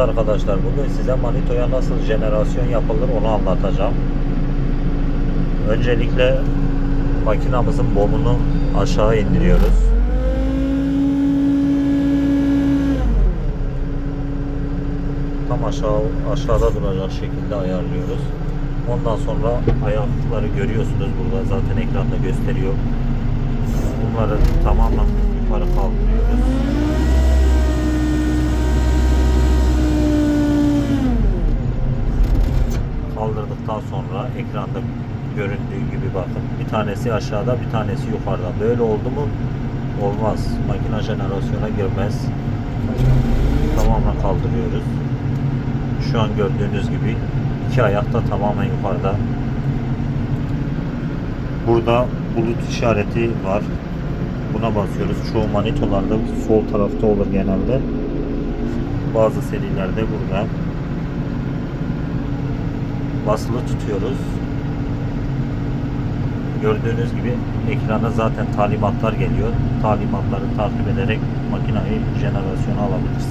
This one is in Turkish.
arkadaşlar bugün size Manito'ya nasıl jenerasyon yapılır onu anlatacağım. Öncelikle makinamızın bomunu aşağı indiriyoruz. Tam aşağı aşağıda duracak şekilde ayarlıyoruz. Ondan sonra ayakları görüyorsunuz burada zaten ekranda gösteriyor. Bunları tamamen yukarı kaldırıyoruz. Kaldırdıktan sonra ekranda göründüğü gibi bakın. Bir tanesi aşağıda, bir tanesi yukarıda. Böyle oldu mu olmaz. Makine jenerasyona girmez. Tamamen kaldırıyoruz. Şu an gördüğünüz gibi iki ayak da tamamen yukarıda. Burada bulut işareti var. Buna basıyoruz. Çoğu manitolarda sol tarafta olur genelde. Bazı serilerde burada. Basılı tutuyoruz. Gördüğünüz gibi ekrana zaten talimatlar geliyor. Talimatları takip ederek makinayı jenerasyona alabilirsiniz.